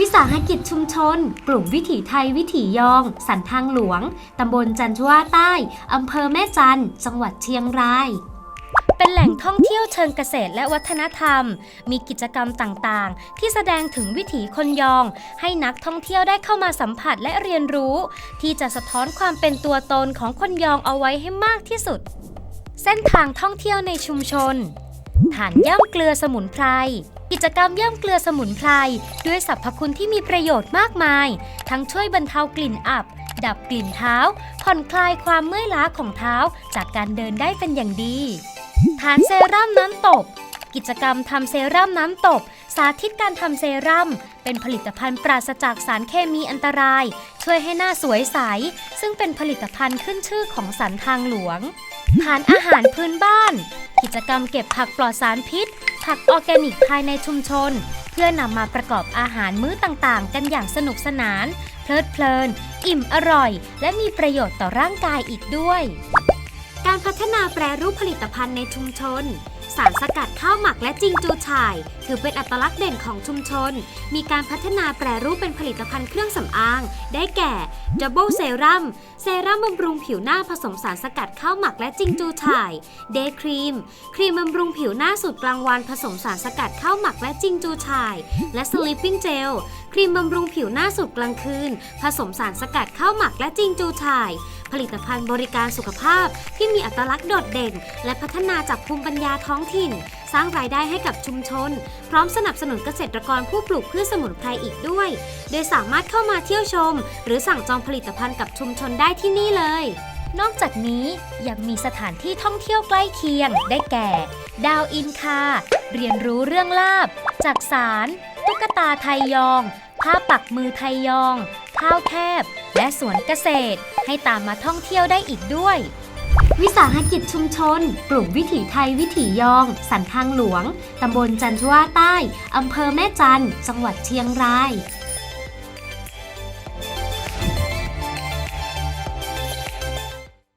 วิสาหกิจชุมชน กลุ่มวิถีไทยวิถียอง สันทางหลวง ตำบลจันทว่าใต้ อำเภอแม่จัน จังหวัดเชียงราย เป็นแหล่งท่องเที่ยวเชิงเกษตรและวัฒนธรรม มีกิจกรรมต่างๆ ที่แสดงถึงวิถีคนยอง ให้นักท่องเที่ยวได้เข้ามาสัมผัสและเรียนรู้ ที่จะสะท้อนความเป็นตัวตนของคนยองเอาไว้ให้มากที่สุด เส้นทางท่องเที่ยวในชุมชน ฐานย่ำเกลือสมุนไพร กิจกรรมย่ำเกลือสมุนไพรด้วยสรรพคุณที่มีประโยชน์มากมาย ทั้งช่วยบรรเทากลิ่นอับ ดับกลิ่นเท้า ผ่อนคลายความเมื่อยล้าของเท้า จากการเดินได้เป็นอย่างดีฐานเซรั่มน้ำตกกิจกรรมทำเซรั่มน้ำตกสาธิตการทำเซรั่ม เป็นผลิตภัณฑ์ปราศจากสารเคมีอันตราย ช่วยให้หน้าสวยใส ซึ่งเป็นผลิตภัณฑ์ขึ้นชื่อของสันทางหลวงฐานอาหารพื้นบ้าน กิจกรรมเก็บผักปลอดสารพิษ ผักออร์แกนิกภายในชุมชน เพื่อนำมาประกอบอาหารมื้อต่างๆ กันอย่างสนุกสนาน เพลิดเพลิน อิ่มอร่อย และมีประโยชน์ต่อร่างกายอีกด้วย การพัฒนาแปรรูปผลิตภัณฑ์ในชุมชน สารสกัดข้าวหมักและจิงจูฉ่าย ถือเป็นอัตลักษณ์เด่นของชุมชน มีการพัฒนาแปรรูปเป็นผลิตภัณฑ์เครื่องสำอาง ได้แก่ Double Serum เซรั่มบำรุงผิวหน้าผสมสารสกัดข้าวหมักและจิงจูฉ่าย Day Cream ครีมบำรุงผิวหน้าสูตรกลางวันผสมสารสกัดข้าวหมักและจิงจูฉ่าย และ Sleeping Gel รีมบำรุงผิวหน้าสูตรกลางคืน ผสมสารสกัดข้าวหมักและจิงจูฉ่าย ผลิตภัณฑ์บริการสุขภาพที่มีอัตลักษณ์โดดเด่น และพัฒนาจากภูมิปัญญาท้องถิ่น สร้างรายได้ให้กับชุมชน พร้อมสนับสนุนเกษตรกรผู้ปลูกพืชสมุนไพรอีกด้วย โดยสามารถเข้ามาเที่ยวชม หรือสั่งจองผลิตภัณฑ์กับชุมชนได้ที่นี่เลยนอกจากนี้ยังมีสถานที่ท่องเที่ยวใกล้เคียงได้แก่ ดาวอินคา เรียนรู้เรื่องลาบ จากสาร ตุ๊กตาไทยยอง ผ้าปักมือไทยยอง ข้าวแคบ และสวนเกษตร ให้ตามมาท่องเที่ยวได้อีกด้วย วิสาหกิจชุมชน กลุ่มวิถีไทยวิถียอง สันทางหลวง ตำบลจันทว่าใต้ อำเภอแม่จันทร์จังหวัดเชียงราย